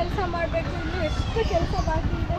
ಕೆಲಸ ಮಾಡಬೇಕು ಇನ್ನು ಎಷ್ಟು ಕೆಲಸ ಬಾಕಿ ಇದೆ?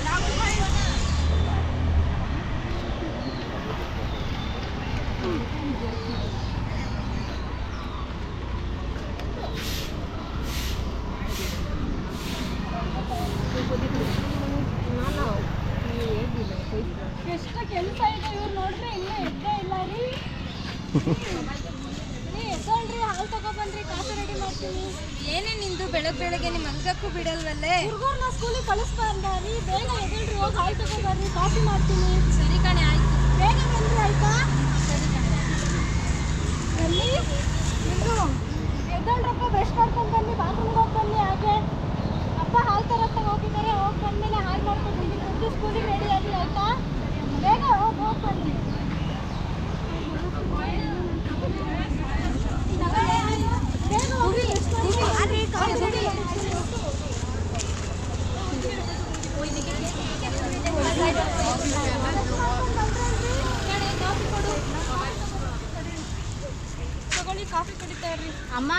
ಕಾಫಿ ಕುಡಿತಾ ಇರ್ರಿ. ಅಮ್ಮ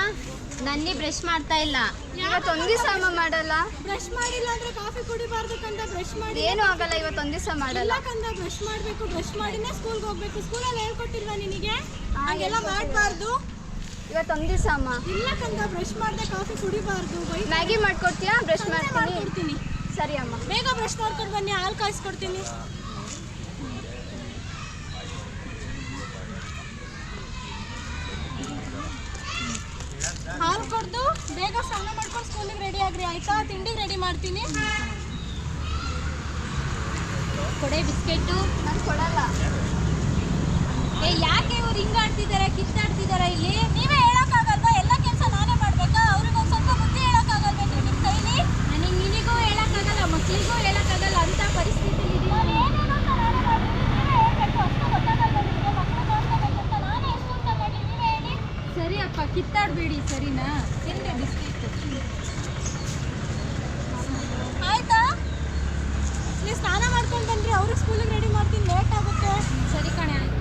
ನನ್ನಿ ಬ್ರಷ್ ಮಾಡ್ತಾ ಇಲ್ಲ. ಇವತ್ತು ದಿವಸ ಅಮ್ಮ ಮಾಡಲ್ಲ? ಬ್ರಷ್ ಮಾಡಿಲ್ಲ ಅಂದ್ರೆ ಕಾಫಿ ಕುಡಿಬಾರ್ದು ಕಂದ ಬ್ರಷ್ ಮಾಡಿ. ಏನು ಆಗಲ್ಲ ಇವತ್ತು ದಿವಸ ಮಾಡಲ್ಲ. ಕಂದ ಬ್ರಷ್ ಮಾಡಬೇಕು ಬ್ರಷ್ ಮಾಡಿನೇ ಸ್ಕೂಲ್ಗೆ ಹೋಗ್ಬೇಕು. ಸ್ಕೂಲಲ್ಲಿ ಹೇಳ್ಕೊಟ್ಟಿಲ್ವಾ ನಿನಗೆ? ಹಾಗೆಲ್ಲ ಮಾಡಬಾರ್ದು. ಇವತ್ತು ದಿವಸ ಅಮ್ಮ. ಇಲ್ಲ ಕಂದ ಬ್ರಷ್ ಮಾಡದೆ ಕಾಫಿ ಕುಡಿಬಾರ್ದು. ಮ್ಯಾಗಿ ಮಾಡ್ಕೊಡ್ತೀಯಾ? ಬ್ರಷ್ ಮಾಡ್ತೀನಿ. ಮಾಡ್ಕೊಡ್ತೀನಿ. ಸರಿ ಅಮ್ಮ. ಬೇಗ ಬ್ರಷ್ ಮಾಡ್ಕೊಂಡು ಬನ್ನಿ ಹಾಲು ಕಾಯಿಸ್ಕೊಡ್ತೀನಿ. ರೆಡಿ ಆಗ್ರಿ ಆಯ್ತಾ? ತಿಂಡಿ ರೆಡಿ ಮಾಡ್ತೀನಿ. ಕೊಡೆ ಬಿಸ್ಕೆಟ್ಟು ನಾನು ಕೊಡಲ್ಲ. ಏ ಯಾಕೆ ಇವ್ರು ಹಿಂಗಾಡ್ತಿದಾರೆ ಕಿತ್ತಾಡ್ತಿದ್ದಾರೆ ಇಲ್ಲಿ? ನೀವೇ ಹೇಳೋಕ್ಕಾಗಲ್ವಾ? ಎಲ್ಲ ಕೆಲಸ ನಾನೇ ಮಾಡ್ಬೇಕಾ? ಅವ್ರಿಗೊಂದು ಸ್ವಲ್ಪ ಬುದ್ಧಿ ಹೇಳೋಕ್ಕಾಗಲ್ಬೇಕು ನಿಮ್ಮ ಕೈಲಿ? ನನಗೆ ನಿನಗೂ ಹೇಳೋಕ್ಕಾಗಲ್ಲ ಮಕ್ಳಿಗೂ ಹೇಳಕ್ಕಾಗಲ್ಲ ಅಂತ ಪರಿಸ್ಥಿತಿ ಸರಿ ಅಪ್ಪ ಕಿತ್ತಾಡ್ಬೇಡಿ ಸರಿನಾ? ತಿಂದೆ ಬಿಸ್ಕೆಟ್ ಆಯ್ತಾ ನೀವು ಸ್ನಾನ ಮಾಡ್ಕೊಂಡು ಬನ್ರಿ ಅವ್ರಿಗೆ ಸ್ಕೂಲಿಗೆ ರೆಡಿ ಮಾಡ್ತೀನಿ ಲೇಟ್ ಆಗುತ್ತೆ ಸರಿ ಕಣೆ ಆಯ್ತು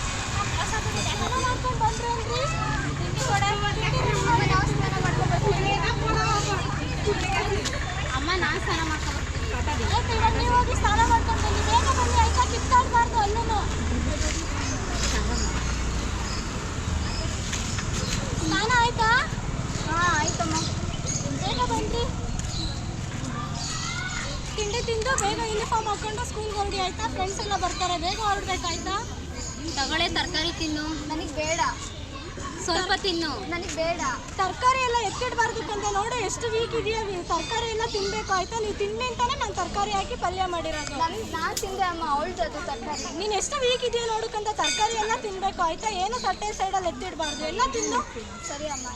ಸ್ನಾನ ಮಾಡ್ಕೊಂಡು ಬಂದ್ರೇನ್ರಿ ತಿಂಡಿ ಕೊಡ ಅಮ್ಮ ನಾನು ಸ್ನಾನ ಮಾಡ್ಕೊಬರ್ತೀನಿ ಆಯ್ತು ಇವಾಗ ನೀವು ಹೋಗಿ ಸ್ನಾನ ಮಾಡ್ಕೊಂಡು ಬನ್ನಿ ಬೇಗ ಬನ್ನಿ ಆಯ್ತಾ ಕಿತ್ತಾಡಬಾರ್ದು ಅಲ್ಲೂ ಸ್ನಾನ ಆಯ್ತಾ ಹಾಂ ಆಯ್ತಮ್ಮ ಬೇಗ ಬನ್ರಿ ತಿಂಡಿ ತಿಂದು ಬೇಗ ಯೂನಿಫಾರ್ಮ್ ಹಾಕೊಂಡು ಸ್ಕೂಲ್ಗೆ ಹೊರಡಿ ಆಯ್ತಾ? ಫ್ರೆಂಡ್ಸ್ ಎಲ್ಲ ಬರ್ತಾರೆ ಬೇಗ ಹೊರಡ್ಬೇಕಾಯ್ತಾ ತಗೊಳ್ಳೆ ತರಕಾರಿ ತಿನ್ನು. ನನಗೆ ಬೇಡ. ಸ್ವಲ್ಪ ತಿನ್ನು. ನನಗೆ ಬೇಡ. ತರಕಾರಿ ಎಲ್ಲ ಎತ್ತಿಡಬಾರ್ದು ಅಂತ ನೋಡು ಎಷ್ಟು ವೀಕ್ ಇದೆಯಾ ತರಕಾರಿ ಎಲ್ಲ ತಿನ್ಬೇಕು ಆಯ್ತಾ? ನೀವು ತಿನ್ನಿ ಅಂತಾನೆ ನಾನು ತರಕಾರಿ ಹಾಕಿ ಪಲ್ಯ ಮಾಡಿರೋದು. ನಾನು ತಿಂದೆ ಅಮ್ಮ ಅವಳ್ದು ಅದು ತರಕಾರಿ. ನೀನು ಎಷ್ಟು ವೀಕ್ ಇದೆಯಾ ನೋಡಕ್ಕಂತ ತರಕಾರಿ ಎಲ್ಲ ತಿನ್ಬೇಕು ಆಯ್ತಾ? ಏನು ತಟ್ಟೆ ಸೈಡಲ್ಲಿ ಎತ್ತಿಡಬಾರ್ದು? ಎಲ್ಲ ತಿನ್ನು. ಸರಿ ಅಮ್ಮ.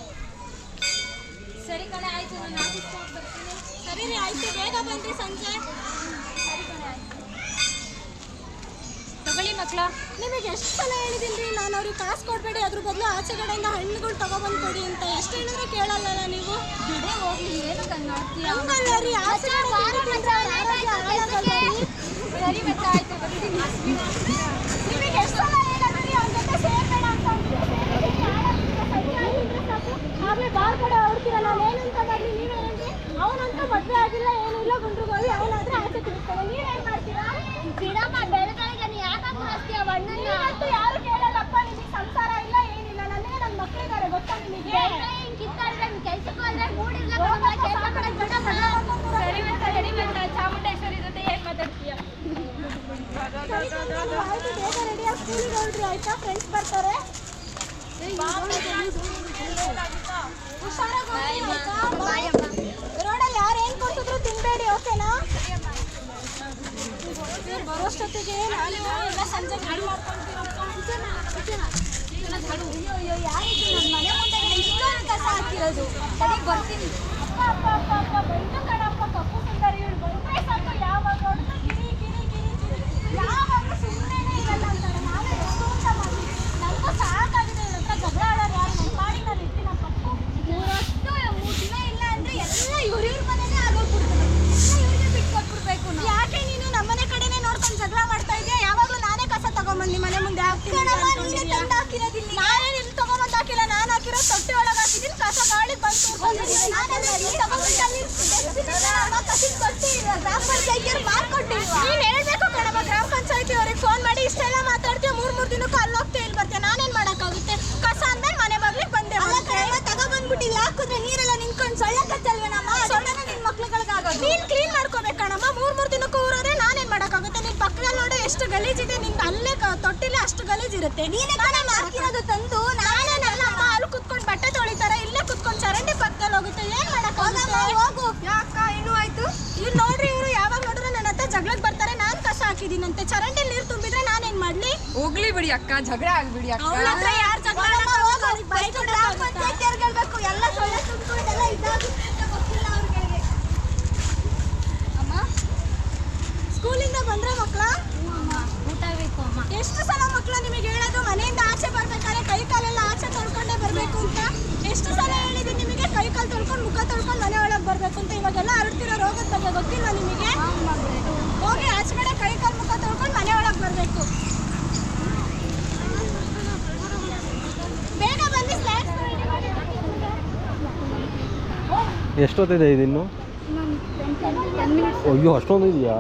ಸರಿ ಕಣೆ ಆಯ್ತು ನಾನು ಸರಿ ರೀ ಆಯ್ತು. ಬೇಗ ಬಂದ್ರಿ ಸಂಜೆ ಸರಿ ಕಣೆ ಆಯ್ತು ತಗೊಳ್ಳಿ ಮಕ್ಕಳ. ನಿಮಗೆ ಎಷ್ಟು ಸಲ ಹೇಳಿದ್ದೀನಿ ನಾನು ಅವ್ರಿಗೆ ಕಾಸು ಕೊಡಬೇಡಿ ಅದ್ರ ಬದಲು ಆಚೆ ಕಡೆಯಿಂದ ಹಣ್ಣುಗಳು ತಗೊಬಂದು ಕೊಡಿ ಅಂತ. ಎಷ್ಟು ಹೇಳಿದ್ರೆ ಕೇಳಲ್ಲ ನೀವು? ಬಿಡೆ ಹೋಗ್ಲಿ ಏನು ಹಂಗಲ್ಲ ರೀ ಆಚೆ. ಸರಿ ಮತ್ತೆ ಆಯ್ತು ಬರ್ತೀನಿ ನಿಮಗೆ ಎಷ್ಟು ಸಲ ಹೇಳತ್ತೀರಿ ಅವ್ನ ಜೊತೆ ಸೇರ್ಬೇಡ ಅಂತ ಆಮೇಲೆ ಬಾರ್ ಕಡೆ ಹೊಡ್ತೀರ ನಾನು ಏನಂತ ಮಾಡಲಿ ನೀವೇ ಹೇಳಿ ಅವನಂತೂ ಮದುವೆ ಆಗಿಲ್ಲ ಏನಿಲ್ಲ ಗುಂಡ್ರು ಗೋವಿ ಅವನಾದ್ರೆ ಆಚೆ ತಿಳ್ತಾನೆ ನೀವೇನ್ ಮಾಡ್ತೀರಾ ಬಿಡಮ್ಮ ಬೆಳಗ್ಗೆ ನೀ ಯಾಕೆ ಹಾಸ್ತೀಯ ನೀವಂತೂ ಯಾರು ಕೇಳಲ್ಲಪ್ಪ ನಿಮಗೆ ಸಂಸಾರ ಇಲ್ಲ ಏನಿಲ್ಲ ನನಗೆ ನನ್ನ ಮಕ್ಕಳಿದ್ದಾರೆ ಗೊತ್ತಾ ನಿಮಗೆ ಸರಿ ಮತ್ತೆ ಸರಿ ಮತ್ತೆ ಚಾಮುಂಡೇಶ್ವರಿ ಜೊತೆ ಹೇಗೆ ಮಾತಾಡ್ತೀಯ ಆಯ್ತು ಬೇಗ ರೆಡಿಯಾಗಿ ಸ್ಕೂಲಿಗೆ ಹೊರಡ್ರಿ ಆಯ್ತಾ ಫ್ರೆಂಡ್ಸ್ ಬರ್ತಾರೆ ಹುಷಾರಾಗಿ ಹೋಗಿ ಆಯ್ತಾ? ಬಾಯ್. ರೆಡಿ ಓಕೆನಾ ಇವ್ರು ಬರೋಷ್ಟೊತ್ತಿಗೆ ನಾನು ಎಲ್ಲ ಸಂಜೆ ರೆಡಿ ಮಾಡ್ಕೊಂತೀರಪ್ಪ ಅಯ್ಯೋ ಅಯ್ಯೋ ಯಾರಿದು ನನ್ನ ಮನೆ ಮುಂದೆ ಇಷ್ಟೊಂದು ಕಸ ಹಾಕಿರೋದು ಸರಿ ಬರ್ತೀನಿ ಅಪ್ಪ ಅಪ್ಪ ಅಪ್ಪ ಅಪ್ಪ ಬಂದು ಕಣಪ್ಪ ಕಪ್ಪು ಸುಂದರಿ ಇವಳು ಬಂದ್ರೆ ಸಾಕು ಯಾವಾಗ ನೋಡಿದ್ರು ಕಿರಿ ಕಿರಿ ಕಿರಿ ಕಿರಿ ಯಾವಾಗಲೂ ಸುಮ್ಮನೆ ಇರಲ್ಲ ಅಂತಾರೆ ನಾನು ಎಷ್ಟು ಊಟ ಮಾಡ್ತೀನಿ ನನಗೂ ಸಾಕಾಗಿದೆ ಇವ್ರ ಹತ್ರ ಜಗಳ ಆಡೋರು ಯಾರು ನನ್ನ ಪಾಡಿ ನಾನು ಇರ್ತೀನ ಪಪ್ಪು ಮೂರಷ್ಟು ಮೂರು ದಿನ ಇಲ್ಲ ಅಂದ್ರೆ ಎಲ್ಲ ಇವ್ರ ಇವ್ರ ಮನೆನೇ ಆಗೋಗ್ಬಿಡ್ತದೆ ಎಲ್ಲ ಇವ್ರಿಗೆ ಬಿಟ್ಕೊಟ್ಬಿಡ್ಬೇಕು ನಾವು ಯಾಕೆ ನೀನು ನಮ್ಮನೆ ಕಡೆನೇ ನೋಡ್ಕೊಂಡು ಜಗಳ ಮಾಡ್ತಾ ಇದೆಯಾ ಯಾವಾಗಲೂ ನಾನೇ ಕಸ ತಗೊಂಬಂದು ಮನೆ ಮುಂದೆ ಹಾಕ್ತೀನಿ ಅಂತ ಕಣಮ್ಮ, ನೀನೇ ಅನ್ಕೊಂಡಿದ್ಯಾ? ತಂದು ಹಾಕಿರೋದಿಲ್ಲ. ನಾನೇ ಇಲ್ಲಿ ತಗೊಂಬಂದು ಹಾಕಿಲ್ಲ ನಾನು ಹಾಕಿರೋ ತೊಟ್ಟಿ ಒಳಗೆ ಹಾಕಿದ್ದೀನಿ ಕಸ ಗಾಳಿ ಬಂತು ನೀನ್ ಹೇಳ್ಬೇಕು ಕಣಮ್ಮ ಗ್ರಾಮ ಪಂಚಾಯತಿ ಅವ್ರಿಗೆ ಫೋನ್ ಮಾಡಿ ಇಷ್ಟೆಲ್ಲ ಮಾತಾಡ್ತೀಯ ಮೂರ್ ಮೂರ್ ದಿನಕ್ಕೆ ಅಲ್ಲಿ ಹೋಗ್ತೀಯ ಇಲ್ಲಿ ಬರ್ತೀಯ ನಾನೇನ್ ಮಾಡಕ್ಕಾಗುತ್ತೆ? ಕಸ ಅಂದ್ಮೇಲೆ ಮನೆ ಬಾಗ್ಲಿಗೆ ಬಂದೆ ತಗೊಬಂದ್ಬಿಟ್ಟಿಲ್ಲ ಹಾಕಿದ್ರೆ ನೀರೆಲ್ಲ ನಿಂತ್ಕೊಂಡು ಸೊಳ್ಳೆ ಕಚ್ಚಲ್ವೇನಮ್ಮ ಸೊಳ್ಳೆನ ನಿನ್ ಮಕ್ಳುಗಳಿಗಾಗೋದು. ನೀನ್ ಕ್ಲೀನ್ ಮಾಡ್ಕೋಬೇಕು ಕಣಮ್ಮ ಮೂರ್ ಮೂರ್ ದಿನಕ್ಕೂ ಊರೋದ್ರೆ ನಾನೇನ್ ಮಾಡಕ್ಕಾಗುತ್ತೆ? ನಿನ್ ಪಕ್ಕದಲ್ಲಿ ನೋಡು ಎಷ್ಟು ಗಲೀಜಿದೆ ನಿಂದ ಅಲ್ಲೇ ತೊಟ್ಟಿಲ್ಲ ತೊಟ್ಟಿಲೆ ಅಷ್ಟು ಗಲೀಜಿರುತ್ತೆ ನೀನೇ ಕಣಮ್ಮ ಹಾಕಿರೋದು ತಂದು ನಾನು ಅಲ್ಲಿ ಕುತ್ಕೊಂಡು ಬಟ್ಟೆ ತೊಳಿತಾರೆ ಇಲ್ಲೇ ಕುತ್ಕೊಂಡು ಚರಂಡಿ ಪಕ್ಕದಲ್ಲಿ ಹೋಗುತ್ತೆ. ಏನ್ ಮಾಡಕ್ಕಾಗುತ್ತೆ ಹೋಗು. ಯಾಕ ಏನು ಆಯ್ತು? ಇವ್ರು ನೋಡ್ರಿ ಇವರು ಯಾವಾಗ ನೋಡಿದ್ರು ನನ್ನ ಹತ್ರ ಜಗಳಕ್ಕೆ ಬರ್ತಾರೆ ನಾನ್ ಕಸ ಹಾಕಿದೀನಂತೆ ಚರಂಡಿ ನೀರು ತುಂಬಿದ್ರೆ ನಾನೇನ್ ಮಾಡ್ಲಿ? ಹೋಗ್ಲಿ ಬಿಡಿ ಅಕ್ಕ ಜಗಳ ಆಗ್ಬಿಡಿ ಅಕ್ಕ. ಅವಳ ಹತ್ರ ಯಾರು ಜಗಳ ಎಲ್ಲ ಸೊಳ್ಳೆ ತುಂಬಿಕೊಂಡೆಲ್ಲ ಗೊತ್ತಿಲ್ಲ ಅವ್ರಿಗೆ. ಅಮ್ಮ ಸ್ಕೂಲಿಂದ ಬಂದ್ರೆ ಅಮ್ಮ ಎಷ್ಟು ಸಲ ಮಕ್ಕಳು ನಿಮಗೆ ಹೇಳೋದು ಮನೆಯಿಂದ ಆಚೆ ಬರ್ಬೇಕಾದ್ರೆ ಕೈ ಕಾಲೆಲ್ಲ ಆಚೆ ತೊಳ್ಕೊಂಡೇ ಬರಬೇಕು ಅಂತ? ಎಷ್ಟು ಸಲ ಹೇಳಿದೀನಿ ನಿಮಗೆ ಕೈ ಕಾಲು ತೊಳ್ಕೊಂಡು ಮುಖ ತೊಳ್ಕೊಂಡು ಮನೆ ಒಳಗೆ ಬರಬೇಕು ಅಂತ? ಇವಾಗೆಲ್ಲ ಹರಡ್ತಿರೋ ರೋಗದ ಬಗ್ಗೆ ಗೊತ್ತಿಲ್ಲ ನಿಮಗೆ? ಹೋಗಿ ಆಚೆ ಕಡೆ ಕೈ ಕಾಲು ಮುಖ ತೊಳ್ಕೊಂಡು ಮನೆ ಒಳಗೆ ಬರಬೇಕು. ಬೇಗ ಬಂದು ಎಷ್ಟೊತ್ತಿದೆ ಇದಿನ್ನು ಅಯ್ಯೋ ಅಷ್ಟೊಂದು ಇದೆಯಾ?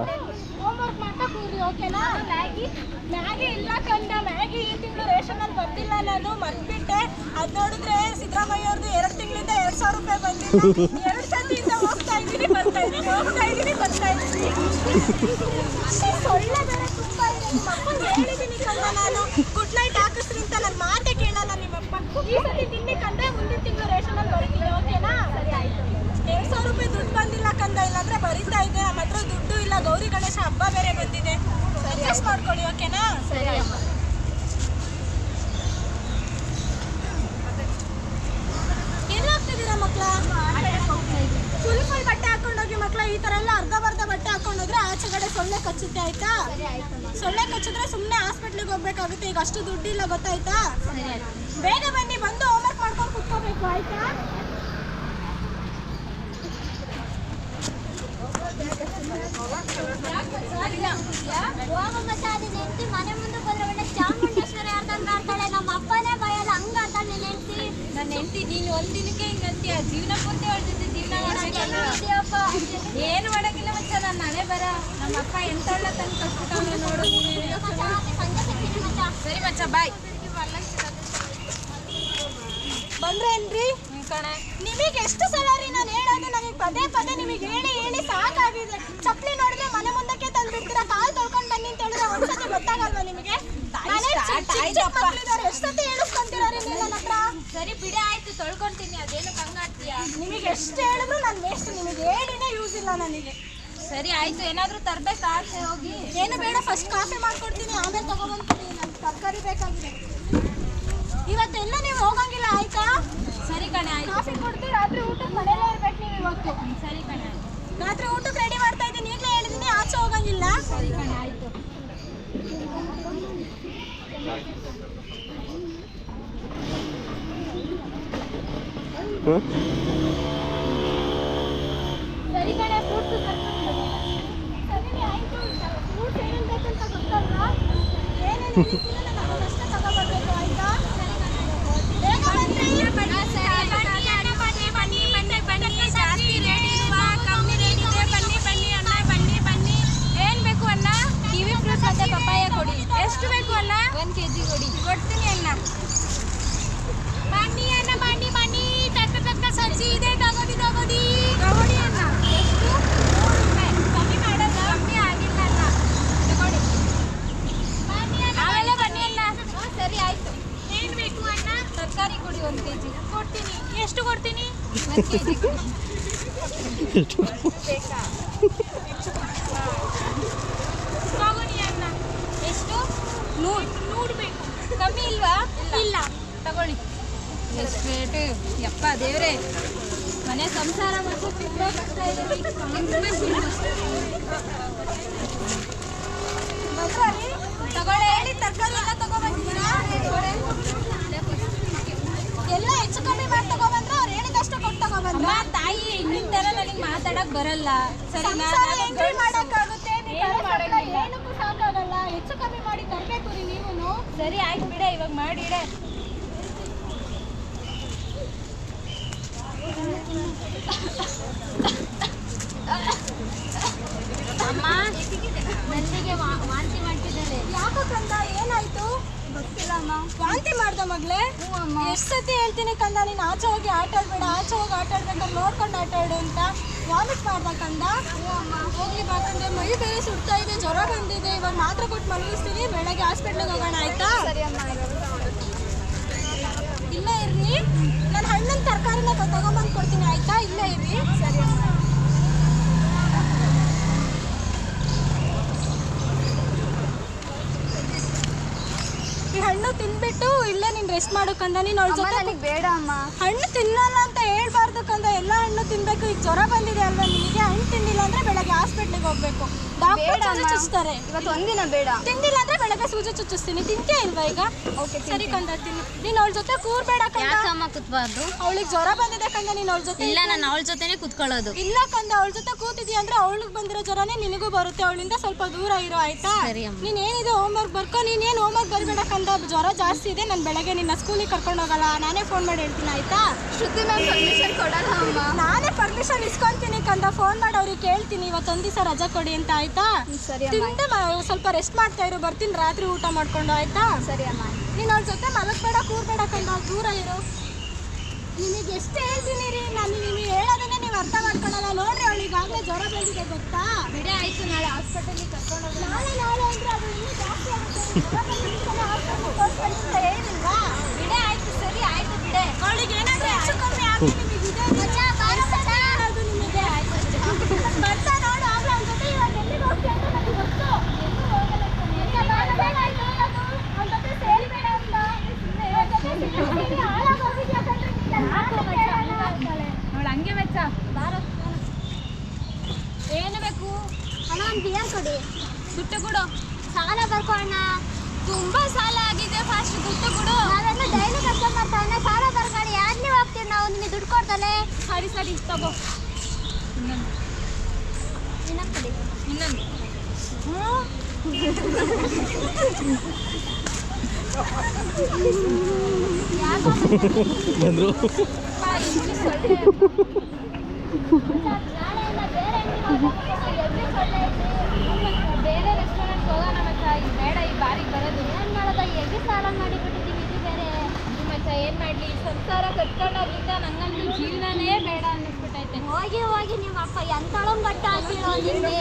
ಓಕೆನಾ? ಮ್ಯಾಗಿ ಮ್ಯಾಗಿ ಇಲ್ಲ ಕಂಡ ಮ್ಯಾಗಿ ಈ ತಿಂಗಳು ರೇಷನಲ್ಲಿ ಬಂದಿಲ್ಲ ನಾನು, ಮರ್ತ್ಬಿಟ್ಟೆ. ಅದು ನೋಡಿದ್ರೆ ಸಿದ್ದರಾಮಯ್ಯ ಅವ್ರದ್ದು ಎರಡು ತಿಂಗಳಿಂದ ಎರಡು ಸಾವಿರ ರೂಪಾಯಿ ಬಂದಿಲ್ಲ. ಎರಡು ಸತಿಯಿಂದ ಹೋಗ್ತಾ ಇದ್ದೀನಿ, ಬರ್ತಾ ಹೋಗ್ತಾ ಇದೀನಿ ಬರ್ತಾ ಇದ್ದೀನಿ. ಸೊಳ್ಳೆ ಬೇರೆ ತುಂಬ ಇದೆ. ಹೇಳಿದ್ದೀನಿ ಕಂದ ನಾನು. ಗುಡ್ ನೈಟ್ ಹಾಕಿಸ್ರಿ ಅಂತ ನನ್ನ ಮಾತೆ ಕೇಳಲ್ಲ ನಿಮ್ಮಪ್ಪ ಈ ಸತಿ ತಿಂಡಿ ಕಂಡ್ರೆ ಮುಂದಿನ ತಿಂಗಳು ರೇಷನಲ್ಲಿ ಬರೀತೀನಿ ಓಕೆನಾ? ಸರಿ ಎರಡು ಸಾವಿರ ರೂಪಾಯಿ ದುಡ್ಡು ಬಂದಿಲ್ಲ ಕಂದ ಇಲ್ಲಾಂದ್ರೆ ಬರೀತಾ ಇದೆ. ನಮ್ಮ ಹತ್ರ ದುಡ್ಡು ಇಲ್ಲ, ಗೌರಿ ಗಣೇಶ ಹಬ್ಬ ಬೇರೆ ಬಂದಿದೆ. ಅಡ್ಜಸ್ಟ್ ಮಾಡ್ಕೊಳ್ಳಿ ಓಕೆನಾ ಸರಿ ಮಕ್ಳ ಫುಲ್ ಬಟ್ಟೆ ಹಾಕೊಂಡೋಗಿ ಮಕ್ಳ ಈ ತರ ಎಲ್ಲ ಅರ್ಧಬರ್ಧ ಬಟ್ಟೆ ಹಾಕೊಂಡೋದ್ರೆ ಆಚೆ ಕಡೆ ಸೊಳ್ಳೆ ಕಚ್ಚುತ್ತೆ, ಆಯ್ತಾ? ಸೊಳ್ಳೆ ಕಚ್ಚಿದ್ರೆ ಸುಮ್ಮನೆ ಹಾಸ್ಪಿಟ್ಲಿಗೆ ಹೋಗ್ಬೇಕಾಗುತ್ತೆ, ಈಗ ಅಷ್ಟು ದುಡ್ಡಿಲ್ಲ, ಗೊತ್ತಾಯ್ತಾ? ಬೇಗ ಬನ್ನಿ, ಬಂದು ಹೋಮ್ವರ್ಕ್ ಮಾಡ್ಕೊಂಡು ಕುತ್ಕೋಬೇಕು, ಆಯ್ತಾ ಹೋಗಮ್ಮ ಸಾಧಿ ನೆಂಟಿ ಮನೆ ಮುಂದೆ ಬಂದ್ರೆ ಒಳ್ಳೆ ಚಾಮುಂಡೇಶ್ವರಿ ಅರ್ಧಂಗ್ ಆಡ್ತಾಳೆ ನಮ್ಮ ಅಪ್ಪನೇ ಭಯದ ಹಂಗ ಆಡ್ತಾಳೆ ನಿನ್ನ ಹೆಂಡತಿ ನೀನು ದಿನಕ್ಕೆ ಜೀವನ ಪೂರ್ತಿ ಅವ್ಳ ಜೊತೆ ಜೀವನ ಏನು ಮಾಡಂಗಿಲ್ಲ ಮಚ್ಚ ನನ್ನ ಹಣೆ ಬರ ನಮ್ಮ ಎಂತ ಒಳ್ಳೆ ತಂದು ಕಟ್ಬಿಟ್ಟವ್ನೆ ನೋಡು. ಸರಿ ಮಚ್ಚ ಬಾಯ್ ಬಂದ್ರೇನ್ರಿ ಹ್ಮ್ ಕಣೆ. ನಿಮಗೆ ಎಷ್ಟು ಸಲ ರೀ ನಾನು ಹೇಳೋದು ನನಗೆ ಪದೇ ಪದೇ ನಿಮಗೆ ಹೇಳಿ ಹೇಳಿ ಸಾಕಾಗಿದೆ. ಚಪ್ಪಲಿ ನೋಡಿದ್ರೆ ಮನೆ ಮುಂದಕ್ಕೆ ತಂದು ಬಿಡ್ತೀರಾ ಕಾಲ್ ತೊಳ್ಕೊಂಡು ಬನ್ನಿ ಅಂತ ಹೇಳಿದ್ರೆ ಒಂದ್ಸತಿ ಗೊತ್ತಾಗಲ್ವಾ ನಿಮಗೆ? ಮನೆ ಚಿಕ್ಕ ಚಿಕ್ಕ ಚಿಕ್ಕ ಮಕ್ಳಿದಾರೆ ಎಷ್ಟು ಸತಿ ಹೇಳಿಸ್ಕೊಂತೀರಾ ರೀ ನೀವು ನನ್ನ ಹತ್ರ? ಸರಿ ಬಿಡಿ ಆಯ್ತು ತೊಳ್ಕೊಂತೀನಿ. ಅದೇನು ಕಂಗಾಡ್ತೀಯ ನಿಮಗೆ ಎಷ್ಟು ಹೇಳಿದ್ರು ನಾನು ವೇಸ್ಟ್ ನಿಮಗೆ ಹೇಳಿನೇ ಯೂಸ್ ಇಲ್ಲ ನನಗೆ. ಸರಿ ಆಯ್ತು. ಏನಾದರೂ ತರಬೇಕಾ? ಹೋಗಿ. ಏನು ಬೇಡ ಫಸ್ಟ್ ಕಾಫಿ ಮಾಡ್ಕೊಡ್ತೀನಿ ಆಮೇಲೆ ತಗೊಬಂದ್ತೀನಿ ನನಗೆ ತರಕಾರಿ ಬೇಕಾಗಿದೆ. ಇವತ್ತೆಲ್ಲ ನೀವು ಹೋಗಂಗಿಲ್ಲ ಆಯ್ತಾ? ಸರಿ ಕಣೆ ಕೊಡ್ತೀವಿ ರಾತ್ರಿ ಊಟಕ್ಕೆ ಮನೇಲೇ ಇರ್ಬೇಕು ನೀವು ಇವತ್ತು. ಸರಿ ಕಣೆ. ರಾತ್ರಿ ಊಟಕ್ಕೆ ರೆಡಿ ಮಾಡ್ತಾ ಇದ್ದೀನಿ. ಈಗಲೇ ಹೇಳಿದ್ದೀನಿ ಆಚೆ ಹೋಗಂಗಿಲ್ಲ. ಸರಿ ಕಣೆ ಆಯ್ತು. ಸರಿ ಫ್ರೂಟ್ಸ್ ಸರಿ ಆಯಿತು. ಫ್ರೂಟ್ಸ್ ಏನೇನು ಬೇಕಂತ ಗೊತ್ತಲ್ವಾ? ಏನೇನು ನಾನು ಅದನ್ನಷ್ಟೇ ತಗೊಬರ್ಬೇಕು ಆಯ್ತಾ ಬೇಗ ಬನ್ನಿ ಏನ್ ಬೇಕು ಅಣ್ಣ ಕಿವಿ ಫ್ರೂಟ್ಸ್ ಮತ್ತೆ ಪಪ್ಪಾಯ ಕೊಡಿ ಎಷ್ಟು ಬೇಕು ಅಣ್ಣ ಒಂದ್ ಕೆಜಿ ಕೊಡಿ ಕೊಡ್ತೀನಿ ಅಣ್ಣ ಬನ್ನಿ ಅಣ್ಣ ಬನ್ನಿ ಬನ್ನಿ ತಕ್ಕ ತಕ್ಕ ಸಜ್ಜಿ ಇದೆ ತಗೋದಿ ತಗೋದಿ ತಗೋಡಿ ಅಣ್ಣ ಎಷ್ಟು ನೂರು ರೂಪಾಯಿ ಕಮ್ಮಿ ಮಾಡಲ್ಲ ಕಮ್ಮಿ ಆಗಿಲ್ಲ ಅಣ್ಣ ತಗೊಳ್ಳಿ ಬನ್ನಿ ಅಣ್ಣ ಆಮೇಲೆ ಬನ್ನಿ ಅಣ್ಣ ಸರಿ ಆಯ್ತು ಏನ್ ಬೇಕು ಅಣ್ಣ ತರಕಾರಿ ಕೊಡಿ ಒಂದು ಕೆಜಿ ಕೊಡ್ತೀನಿ ಎಷ್ಟು ಕೊಡ್ತೀನಿ ಒಂದು ಕೆಜಿ ಕೊಡಿ ಬೇಕಾ ನೂರು ಕಮ್ಮಿ ಇಲ್ವಾ? ಇಲ್ಲ. ತಗೊಳ್ಳಿ. ಎಷ್ಟು ರೇಟ್ ಯಪ್ಪ ದೇವ್ರೆ. ಮನೆ ಸಂಸಾರ? ತಗೊಳ್ಳಿ. ಹೇಳಿ ತರಕಾರಿ ಎಲ್ಲ ತಗೊಬಂದಿದ್ದೀರಾ ಎಲ್ಲ ಹೆಚ್ಚು ಕಮ್ಮಿ ಮಾಡಿ ತಗೊಬಂದ್ರೆ ಅವ್ರು ಹೇಳಿದಷ್ಟು ಕೊಟ್ಟು ತಗೊಬಂದ್ರ? ತಾಯಿ ನಿನ್ನ ತರ ನನಗೆ ಮಾತಾಡಕ್ ಬರಲ್ಲ. ಸರಿ ಮಾಡಕ್ಕಾಗುತ್ತೆ. ಏನಕ್ಕೂ ಸಾಕಾಗಲ್ಲ ಹೆಚ್ಚು ಕಮ್ಮಿ ಮಾಡಿ ತರಬೇಕು ರೀ ನೀವು ಸರಿ ಆಯ್ತು ಬಿಡ ಇವಾಗ ಮಾಡಿಡ ಅಮ್ಮ ನನ್ನಿಗೆ ವಾಂತಿ ಮಾಡ್ತಿದ್ದಾರೆ ಯಾಕೋ ಕಂದ ಏನಾಯ್ತು? ಗೊತ್ತಿಲ್ಲ ಅಮ್ಮ. ವಾಂತಿ ಮಾಡ್ದ ಮಗ್ಲೇ ಎಷ್ಟು ಸತಿ ಹೇಳ್ತೀನಿ ಕಂದ ನೀನು ಆಚೆ ಹೋಗಿ ಆಟ ಆಡ್ಬೇಡ ಆಚೆ ಹೋಗಿ ಆಟ ಆಡ್ಬೇಕಂತ ನೋಡ್ಕೊಂಡು ಆಟ ಆಡು ಅಂತ. ವಾಮಿಟ್ ಮಾಡ್ದ ಕಂದ? ಹೋಗ್ಲಿ ಬಾಕಂದ್ರೆ ಮೈ ಬೇರೆ ಸುಡ್ತಾ ಇದೆ ಜ್ವರ ಬಂದಿದೆ. ಇವಾಗ ಮಾತ್ರ ಕೊಟ್ಟು ಮಲಗಿಸ್ತೀನಿ. ಬೆಳಗ್ಗೆ ಹಾಸ್ಪಿಟ್ಲಿಗೆ ಹೋಗೋಣ ಆಯ್ತಾ? ಇಲ್ಲ ಇರ್ರಿ ನಾನು ಹಣ್ಣಿನ ತರಕಾರಿನ ತಗೊಂಬಂದು ಕೊಡ್ತೀನಿ ಆಯ್ತಾ ಇಲ್ಲ ಇರ್ರಿ ಸರಿ ಅಮ್ಮ ಈ ಹಣ್ಣು ತಿನ್ಬಿಟ್ಟು ಇಲ್ಲೇ ನೀನ್ ರೆಸ್ಟ್ ಮಾಡೋಕಂದ ನೀನು ಅವಳ ಅಮ್ಮ ಜೊತೆ ನನಗೆ ಬೇಡ ಅಮ್ಮ. ಹಣ್ಣು ತಿನ್ನಲ್ಲ ಅಂತ ಹೇಳ್ಬಾರ್ದು ಕಂದ ಎಲ್ಲ ಹಣ್ಣು ತಿನ್ಬೇಕು ಈಗ ಜ್ವರ ಬಂದಿದೆ ಅಲ್ವಾ ನಿನಗೆ? ಹಣ್ಣು ತಿನ್ನಿಲ್ಲ ಅಂದ್ರೆ ಬೆಳಗ್ಗೆ ಹಾಸ್ಪಿಟ್ಲಿಗೆ ಹೋಗ್ಬೇಕು. ಡಾಕ್ಟರ್ ಸೂಜಿ. ಇವತ್ತು ಒಂದಿನ ಬೇಡ. ತಿಂದಿಲ್ಲ ಅಂದ್ರೆ ಬೆಳಗ್ಗೆ ಸೂಜಿ ಚುಚ್ಚಿಸ್ತೀನಿ. ತಿಂತೇ ಇಲ್ವಾ ಈಗ? ಓಕೆ ಸರಿ ಕಂದ ತಿನ್ನು. ನೀನು ಅವಳ ಜೊತೆ ಕೂರ್ಬೇಡ ಕಂದ. ಯಾಕಮ್ಮ ಕುತ್ಬಾರ್ದು? ಅವಳಿಗೆ ಜ್ವರ ಬಂದಿದೆ ಕಂದ ನೀನು ಅವಳ ಜೊತೆ ಇಲ್ಲ ನಾನು ಅವಳ ಜೊತೆನೆ ಕುತ್ಕೊಳ್ಳೋದು. ಇಲ್ಲ ಕಂದ ಅವಳ ಜೊತೆ ಕೂತಿದ್ಯಾ ಅಂದ್ರೆ ಅವಳಿಗೆ ಬಂದಿರೋ ಜ್ವರನೇ ನಿನಗೂ ಬರುತ್ತೆ. ಅವಳಿಂದ ಸ್ವಲ್ಪ ದೂರ ಇರೋ ಆಯ್ತಾ? ಸರಿ ಅಮ್ಮ. ನೀನ್ ಏನಿದೆ ಹೋಮ್ವರ್ಕ್ ಬರ್ಕೊ? ಏನ್ ಹೋಮ್ವರ್ಕ್ ಬರ್ಬೇಡ ಕಂದ? ಜ್ವರ ಜಾಸ್ತಿ ಇದೆ. ನಾನು ಬೆಳಗ್ಗೆ ನಿನ್ನ ಸ್ಕೂಲಿಗೆ ಕರ್ಕೊಂಡು ಹೋಗಲ್ಲ. ನಾನೇ ಫೋನ್ ಮಾಡಿ ಹೇಳ್ತೀನಿ ಆಯ್ತಾ? ಶ್ರುತಿ ಮ್ಯಾಮ್ ಪರ್ಮಿಷನ್ ಕೊಡಲ್ಲ ಅಮ್ಮ. ನಾನೇ ಪರ್ಮಿಷನ್ ಇಸ್ಕೊಂತೀನಿ ಕಂದ. ಫೋನ್ ಮಾಡಿ ಅವ್ರಿಗೆ ಕೇಳ್ತೀನಿ. ಇವತ್ತೊಂದು ದಿವಸ ರಜಾ ಕೊಡಿ ಅಂತ ಆಯ್ತಾ? ಸರಿ ತಿಂದೆ ಸ್ವಲ್ಪ ರೆಸ್ಟ್ ಮಾಡ್ತಾ ಇರು ಬರ್ತೀನಿ ರಾತ್ರಿ ಊಟ ಮಾಡ್ಕೊಂಡು ಆಯ್ತಾ? ಸರಿ ಅಮ್ಮ ನೀನು ಅವ್ರ ಜೊತೆ ಮಲಗಬೇಡ ಕೂರ್ಬೇಡ ಕಂದ ದೂರ ಇರು. ನಿಮಗೆ ಎಷ್ಟು ಹೇಳ್ತೀನಿ ರೀ ನಾನು ನಿಮಗೆ ಹೇಳೋದನ್ನೇ ನೀವು ಅರ್ಥ ಮಾಡ್ಕೊಳ್ಳಲ್ಲ ನೋಡ್ರಿ ಅವಳಿಗೆ ಈಗಾಗಲೇ ಜ್ವರ ಬಂದಿದೆ ಗೊತ್ತಾ? ಬಿಡೆ ಆಯ್ತು ನಾಳೆ ಹಾಸ್ಪಿಟಲಿಗೆ ಕರ್ಕೊಂಡು ಹೋಗಿ ನಾಳೆ ನಾಳೆ ಅಂದ್ರೆ ಅದು ಇನ್ನೂ ಜಾಸ್ತಿ ಆಗುತ್ತೆ ಜ್ವರ ಬಂದಿದ್ದಕ್ಕೆ ಹಾಸ್ಪಿಟಲ್ ತೋರಿಸ್ಕೊಳ್ಳಿ ಅಂತ ಹೇಳಿಲ್ವಾ ಬಿಡೆ ಆಯ್ತು ಸರಿ ಆಯ್ತು ಬಿಡೆ ಅವಳಿಗೆ ಏನಾದರೂ ಹೆಚ್ಚು ಕಮ್ಮಿ ಆಗಿ ನಿಮಗೆ ಇದೆ ಅದು ನಿಮಗೆ ಬರ್ತಾ ನೋಡು ಆಗ್ಲೇ ಅವ್ನ ಜೊತೆ ಇವಾಗ ಎಲ್ಲಿಗೆ ಹೋಗ್ತೀಯ ಅಂತ ನನಗೆ ಗೊತ್ತು ಎಲ್ಲೂ ಹೋಗಲ್ಲ ಕಣೆ. ಈಗ ಬೇಡ ಬೇಡ ಅಂತ ಹೇಳೋದು. ಅವ್ನ ಜೊತೆ ಸೇರ್ಬೇಡ ಅಂತ. ಅವ್ನ ಜೊತೆ ಸೇರ್ತೀನಿ, ಹಾಳಾಗ್ ಹೋಗಿದ್ಯಾ ಕಣ್ರೀ ನೀನು. ನಾನು ಕೇಳಲ್ಲ ಅಂತಾಳೆ. ಅವಳು ಹಂಗೆ ಮೆಚ್ಚ ಏನು ಬೇಕು ಅಣ್ಣ ಒಂದು ಬಿಯರ್ ಕೊಡಿ ದುಡ್ಡು ಕೊಡು ಸಾಲ ಬರ್ಕೊ ಅಣ್ಣ ತುಂಬಾ ಸಾಲ ಆಗಿದೆ ಫಾಸ್ಟ್ ದುಡ್ಡು ಕೊಡು ನಾವೆಲ್ಲ ಡೈಲಿ ಕಸ್ಟಮರ್ ತಾನೆ ಸಾಲ ಬರ್ಕೊಳ್ಳಿ ಯಾಕೆ ಹೋಗ್ತೀವಿ ನಾವು ನಿಮಗೆ ದುಡ್ಡು ಕೊಡ್ತಲೆ ಸರಿ ಸರಿ ತಗೋ. ಇನ್ನೊಂದು. ಕೊಡಿ. ಇನ್ನೊಂದು. ಬಂದರು. ಬೇರೆ ಬೇರೆ ರೆಸ್ಟೋರೆಂಟ್ ಹೋಗೋಣ ಬೇಡ ಈ ಬಾರಿ ಬರೋದು. ಏನು ಮಾಡೋದ? ಎಲ್ಲಿ ಸಾಲ ಬೇರೆ ಮಚ್ಚ ಏನ್ ಮಾಡ್ಲಿ? ಸಂಸಾರ ಕಟ್ಕೊಂಡೋದ್ರಿಂದ ನಂಗಂತೂ ಜೀವನನೇ ಬೇಡ ಅನ್ನಿಸ್ಬಿಟ್ಟೈತೆ. ಹೋಗಿ ಹೋಗಿ ನಿಮ್ಮ ಅಪ್ಪ ಎಂತಳಂಗ್ ಬಟ್ಟ ಹಾಕಿರೋ ನಿಮಗೆ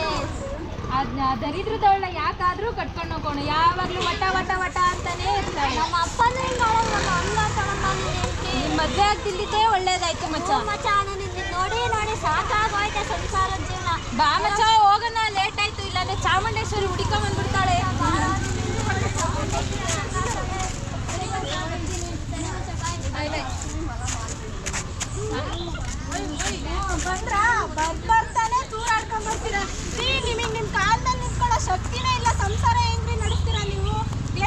ದರಿದ್ರದವಳ ಯಾಕಾದ್ರೂ ಕಟ್ಕೊಂಡು ಹೋಗೋಣ. ಯಾವಾಗ್ಲೂ ವಟ ವಟ ವಟ ಅಂತಾನೆ ಇರ್ತಾಳೆ ನಮ್ಮ ಅಪ್ಪನೂ ಹಿಂಗೆ ನಮ್ಮ ಮದ್ವೆ ಆಗ್ತಿದ್ದಿದ್ದೇ ಒಳ್ಳೇದಾಯ್ತು ಮಚ್ಚ. ಮಚ್ಚ ನಿನ್ನ ನೋಡಿ ನೋಡಿ ಸಾಕಾಗೋಯ್ತೆ ಸಂಸಾರ ಜೀವನ. ಬಾ ಮಚ್ಚ ಹೋಗೋಣ. ಲೇಟ್ ಆಯ್ತು. ಇಲ್ಲಾಂದ್ರೆ ಚಾಮುಂಡೇಶ್ವರಿ ಹುಡುಕೊಂಡ್ ಬಂದ್ರ? ಬರ್ತಾನೆ ತೂರಾಡ್ಕೊಂಡ್ ಬರ್ತೀರಾ? ನೀ ನಿಮಗೆ ನಿಮ್ಮ ಕಾಲ್ದಲ್ಲಿ ನಿಂತ್ಕೊಳ್ಳೋ ಶಕ್ತಿನೇ ಇಲ್ಲ ಸಂಸಾರ ಹೆಂಗ್ರಿ ನಡೆಸ್ತೀರಾ ನೀವು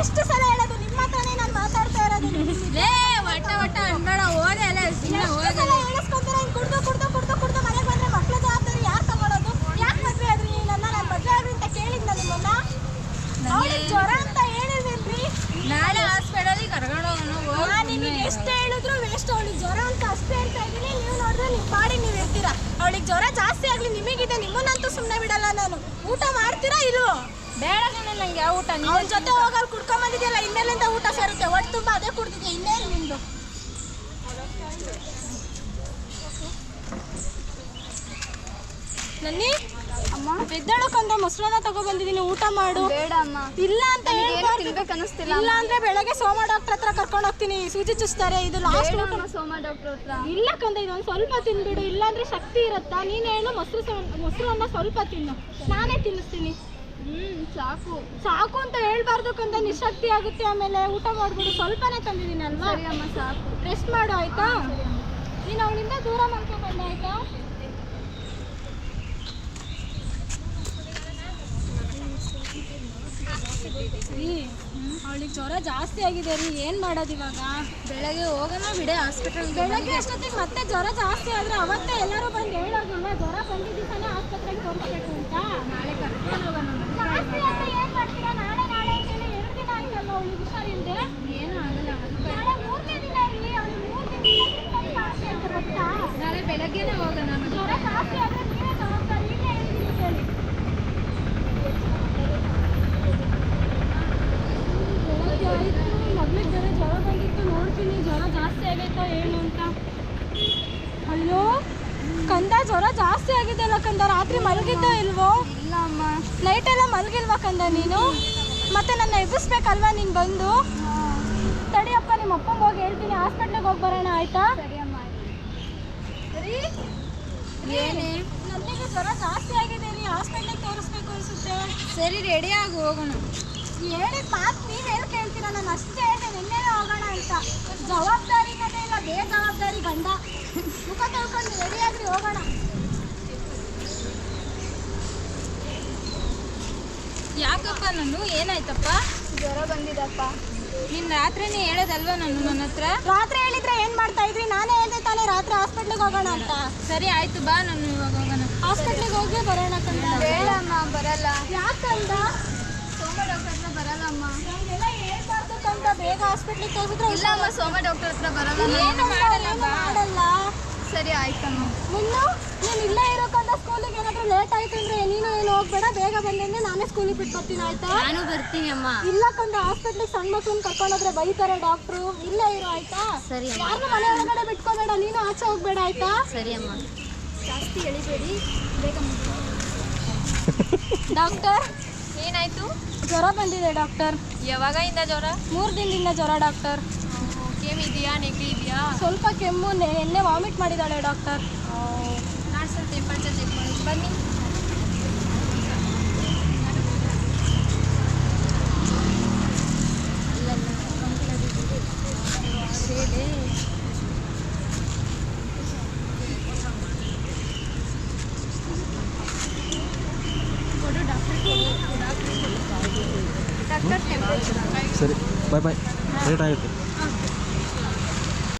ಎಷ್ಟು ಸಲ ಹೇಳೋದು ನಿಮ್ಮ ಹತ್ರನೇ ನಾನು ಮಾತಾಡ್ತಾ ಇರೋದು ಲೇ ವಟ ವಟ ಅನ್ಬೇಡ ಹೋದೆ ಅಲ್ಲ ಸುಮ್ಮನೆ ಎಷ್ಟು ಸಲ ಹೇಳಿಸ್ಕೊಂತೀರಾ ಹಿಂಗ್ ಕುಡ್ದು ಕುಡ್ದು ಕುಡ್ದು ಕುಡ್ದು ಮನೆಗೆ ಬಂದ್ರೆ ಮಕ್ಳ ಜವಾಬ್ದಾರಿ ಯಾರು ತಗೊಳ್ಳೋದು ಯಾಕೆ ಮದ್ವೆ ಆದ್ರಿ ನೀವು ನನ್ನ ನಾನು ಮದ್ವೆ ಆಗ್ರಿ ಅಂತ ಕೇಳಿದ್ನ ನಿಮ್ಮನ್ನ ಅವಳಿಗೆ ಜ್ವರ ಅಂತ ಹೇಳಿದ್ರಿ ನಾಳೆ ಹಾಸ್ಪಿಟಲಿಗೆ ಕರ್ಕೊಂಡು ಹೋಗೋಣ ನಾನು ನಿಮಗೆ ಎಷ್ಟು ಹೇಳಿದ್ರು ವೇಸ್ಟ್ ಅವಳಿಗೆ ಜ್ವರ ಅಂತ ಅಷ್ಟೇ ಹೇಳ್ತಾ ಇದ್ದೀನಿ ನೀವು ನೋಡಿದ್ರೆ ನಿಮ್ಮ ಪಾಡಿ ನೀವು ಇರ್ತೀರಾ ಅವಳಿಗೆ ಜ್ವರ ಜಾಸ್ತಿ ಆಗಲಿ ನಿಮಗಿದೆ. ನಿಮ್ಮನ್ನಂತೂ ಸುಮ್ಮನೆ ಬಿಡಲ್ಲ ನಾನು. ಊಟ ಮಾಡ್ತೀರಾ ಇಲ್ವೋ? ಬೇಡ ಕಣೆ ನಂಗೆ ಯಾವ ಊಟ. ಅವ್ರ ಜೊತೆ ಹೋಗಲ್ ಕುಡ್ಕೊಂಬಂದಿದ್ಯಲ್ಲ ಇನ್ನೆಲ್ಲಿಂದ ಊಟ ಸೇರುತ್ತೆ. ಒಟ್ಟು ತುಂಬ ಅದೇ ಕುಡ್ದಿದ್ಯಾ ಇನ್ನೇನು ನಿಂದು? ನನ್ನಿ? ಅಮ್ಮ ಎದ್ದೇಳಕ್ಕಂತ ಮೊಸರನ್ನ ತಗೋ ಬಂದಿದ್ದೀನಿ ಊಟ ಮಾಡು. ಬೇಡ ಅಮ್ಮ ಇಲ್ಲ ಅಂತ ಹೇಳಿ ಹೇಳ್ಬಾರ್ದು. ತಿನ್ಬೇಕು ಅನ್ನಿಸ್ತಿಲ್ಲ ಇಲ್ಲ ಅಂದ್ರೆ ಬೆಳಗ್ಗೆ ಸೋಮ ಡಾಕ್ಟರ್ ಹತ್ರ ಕರ್ಕೊಂಡು ಹೋಗ್ತೀನಿ ಸೂಜಿ ಚುಚ್ತಾರೆ ಇದು ಲಾಸ್ಟ್ ಊಟ. ಸೋಮ ಡಾಕ್ಟರ್ ಹತ್ರ. ಇಲ್ಲ ಕಂದ ಇದೊಂದು ಸ್ವಲ್ಪ ತಿನ್ಬಿಡು ಇಲ್ಲಾಂದ್ರೆ ಶಕ್ತಿ ಇರತ್ತಾ? ನೀನು ಹೇಳು ಮೊಸರು ಸ- ಮೊಸರು ಅನ್ನ ಸ್ವಲ್ಪ ತಿನ್ನು. ನಾನೇ ತಿನ್ನಿಸ್ತೀನಿ. ಹ್ಮ್ ಸಾಕು. ಸಾಕು ಅಂತ ಹೇಳ್ಬಾರ್ದು ಕಂದ ನಿಶಕ್ತಿ ಆಗುತ್ತೆ ಆಮೇಲೆ ಊಟ ಮಾಡ್ಬಿಡು. ಸ್ವಲ್ಪನೇ ತಂದಿದ್ದೀನಿ ಅಲ್ವಾ? ಸರಿ ಅಮ್ಮ ಸಾಕು. ರೆಸ್ಟ್ ಮಾಡು ಆಯ್ತಾ? ನೀನು ಅವಳಿಂದ ದೂರ ಮಾಡ್ಕೊಂಡ್ಬಂದೆ ಆಯ್ತಾ? ರೀ ಅವಳಿಗೆ ಜ್ವರ ಜಾಸ್ತಿ ಆಗಿದೆ ರೀ ಏನು ಮಾಡೋದು ಇವಾಗ? ಬೆಳಗ್ಗೆ ಹೋಗೋಣ ಬಿಡೆ ಹಾಸ್ಪಿಟಲ್ ಬೆಳಗ್ಗೆ ಅಷ್ಟೊತ್ತಿಗೆ ಮತ್ತೆ ಜ್ವರ ಜಾಸ್ತಿ ಆದ್ರೆ ಅವತ್ತೇ ಎಲ್ಲರೂ ಬಂದು ಹೇಳೋದಿಲ್ಲ ಜ್ವರ ಬಂದಿದ್ದ ಆಸ್ಪತ್ರೆಗೆ ತೋರಿಸ್ಬೇಕು ಅಂತ? ನಾಳೆ ಕರ್ಕೊಂಡು ಹೋಗೋಣ ಜಾಸ್ತಿ ಆದ್ರೆ ಏನು ಮಾಡ್ತೀರಾ? ನಾಳೆ ನಾಳೆ ಅಂತೇಳಿ ಎರಡು ದಿನ ಆಯ್ತಲ್ಲ ಅವಳಿಗೆ ಹುಷಾರಿಲ್ಲದೆ ಏನು ಆಗಲ್ಲ ನಾಳೆ ಮೂರನೇ ದಿನ ರೀ ಅವ್ಳಿಗೆ ಮೂರು ದಿನ ಜಾಸ್ತಿ ಅಂತ ನಾಳೆ ಬೆಳಗ್ಗೆನೆ ಹೋಗೋಣ. ಜ್ವರ ಜಾಸ್ತಿ ಆದ್ರೆ ನೀವೇ ಜವಾಬ್ದಾರಿ ಈಗಲೇ ಹೇಳಿದ್ದೀನಿ ಕೇಳಿ ಬೆಳಗ್ಗೆ ಆಯಿತು ಮಗಳಿಗೆ ಬೇರೆ ಜ್ವರ ಬಂದಿತ್ತು ನೋಡ್ತೀನಿ ಜ್ವರ ಜಾಸ್ತಿ ಆಗೈತಾ ಏನು ಅಂತ ಅಯ್ಯೋ ಕಂದ ಜ್ವರ ಜಾಸ್ತಿ ಆಗಿದೆ ಕಂದ? ರಾತ್ರಿ ಮಲಗಿದ್ದೋ ಇಲ್ವೋ? ಇಲ್ಲ ಅಮ್ಮ ನೈಟ್ ಎಲ್ಲ ಮಲಗಿಲ್ವಾ ಕಂದ ನೀನು? ಮತ್ತೆ ನನ್ನ ಎಬ್ಬಿಸ್ಬೇಕಲ್ವಾ ನೀನು ಬಂದು? ತಡಿಯಪ್ಪ ನಿಮ್ಮ ಅಪ್ಪಂಗೆ ಹೋಗಿ ಹೇಳ್ತೀನಿ. ಹಾಸ್ಪಿಟ್ಲಿಗೆ ಹೋಗಿ ಬರೋಣ ಆಯ್ತಾ? ಏನೇ? ನನಗೆ ಜ್ವರ ಜಾಸ್ತಿ ಆಗಿದೆ ರೀ ಹಾಸ್ಪಿಟ್ಲಿಗೆ ತೋರಿಸ್ಬೇಕು ಅನ್ಸುತ್ತೆ. ಸರಿ ರೆಡಿಯಾಗಿ ಆಗಿ ಹೋಗೋಣ. ಹೇಳಿದ ಮಾತು ನೀವು ಹೇಳಿ ಕೇಳ್ತೀರಾ? ನಾನು ಅಷ್ಟೇ ಹೇಳಿದೆ ನಿನ್ನೆ ಹೋಗೋಣ ಅಂತ. ಜವಾಬ್ದಾರಿನೇ ಇಲ್ಲ ಬೇಜವಾಬ್ದಾರಿ ಗಂಡ. ಮುಖ ತೊಳ್ಕೊಂಡು ರೆಡಿಯಾಗಿ ಹೋಗೋಣ. ಯಾಕಪ್ಪ ನಾನು ಏನಾಯ್ತಪ್ಪ? ಜ್ವರ ಬಂದಿದಪ್ಪ. ನಿನ್ನ ರಾತ್ರಿನೇ ಹೇಳೋದಲ್ವಾ ನಾನು ನನ್ನ ಹತ್ರ? ರಾತ್ರಿ ಹೇಳಿದ್ರೆ ಏನ್ ಮಾಡ್ತಾ ಇದ್ರಿ? ನಾನೇ ಹೇಳ್ದೆ ತಾನೇ ರಾತ್ರಿ ಹಾಸ್ಪಿಟ್ಲಿಗೆ ಹೋಗೋಣ ಅಂತ. ಸರಿ ಆಯ್ತು ಬಾ ನಾನು ಇವಾಗ ಹೋಗೋಣ. ಹಾಸ್ಪಿಟ್ಲಿಗೆ ಹೋಗಿ ಬರೋಣ ಕಂದ. ಬೇಡಮ್ಮ ಬರಲ್ಲ. ಯಾಕಂದ ಸೋಮ ಡಾಕ್ಟರ್ ಹತ್ರ ಬರಲ್ಲಮ್ಮ. ಹೇಳ್ಬಾರ್ದು ಕಂದ. ಬೇಗ ಹಾಸ್ಪಿಟ್ಲಿಗೆ ಹೋಗಿದ್ರೆ ಇಲ್ಲಮ್ಮ ಸೋಮ ಡಾಕ್ಟರ್ ಹತ್ರ ಬರಲ್ಲ. ಏನು ಮಾಡಲ್ಲ ಮಾಡಲ್ಲ. ಸರಿ ಆಯ್ತಮ್ಮ. ನಿನ್ನ ನೀನು ಇಲ್ಲೇ ಇರೋಕಂತ ಸ್ಕೂಲಿಗೆ ಏನಾದರೂ ಲೇಟ್ ಆಯ್ತು ಅಂದ್ರೆ ನೀನು ಏನು ಹೋಗ್ಬೇಡ ಬೇಗ ಬಂದಂದ್ರೆ ನಾನೇ ಸ್ಕೂಲಿಗೆ ಬಿಟ್ಟು ಬರ್ತೀನಿ ಆಯ್ತಾ? ನಾನು ಬರ್ತೀನಿ ಅಮ್ಮ. ಇಲ್ಲ ಕಂದ ಹಾಸ್ಪಿಟ್ಲಿಗೆ ಸಣ್ಣ ಮಕ್ಳನ್ನ ಕರ್ಕೊಂಡೋದ್ರೆ ಬೈತಾರೆ ಡಾಕ್ಟ್ರು ಇಲ್ಲೇ ಇರೋ ಆಯ್ತಾ? ಸರಿ ಅಮ್ಮ. ಯಾರನ್ನೂ ಮನೆ ಒಳಗಡೆ ಬಿಟ್ಕೋಬೇಡ ನೀನು ಆಚೆ ಹೋಗ್ಬೇಡ ಆಯ್ತಾ? ಸರಿ ಅಮ್ಮ. ಜಾಸ್ತಿ ಎಳಿಬೇಡಿ ಬೇಗ ಡಾಕ್ಟರ್ ಏನಾಯ್ತು? ಜ್ವರ ಬಂದಿದೆ ಡಾಕ್ಟರ್ ಯಾವಾಗಿಂದ ಜ್ವರ? ಮೂರು ದಿನದಿಂದ ಜ್ವರ ಡಾಕ್ಟರ್ ಕೆಮ್ಮಿದೆಯಾ ನೆಗಡಿ ಇದೆಯಾ? ಸ್ವಲ್ಪ ಕೆಮ್ಮು ನೆನ್ನೆ ವಾಮಿಟ್ ಮಾಡಿದ್ದಾಳೆ ಡಾಕ್ಟರ್. ನಾನು ಸ್ವಲ್ಪ ಟೆಂಪರೇಚರ್ ಚೆಕ್ ಮಾಡಿ. ಬನ್ನಿ.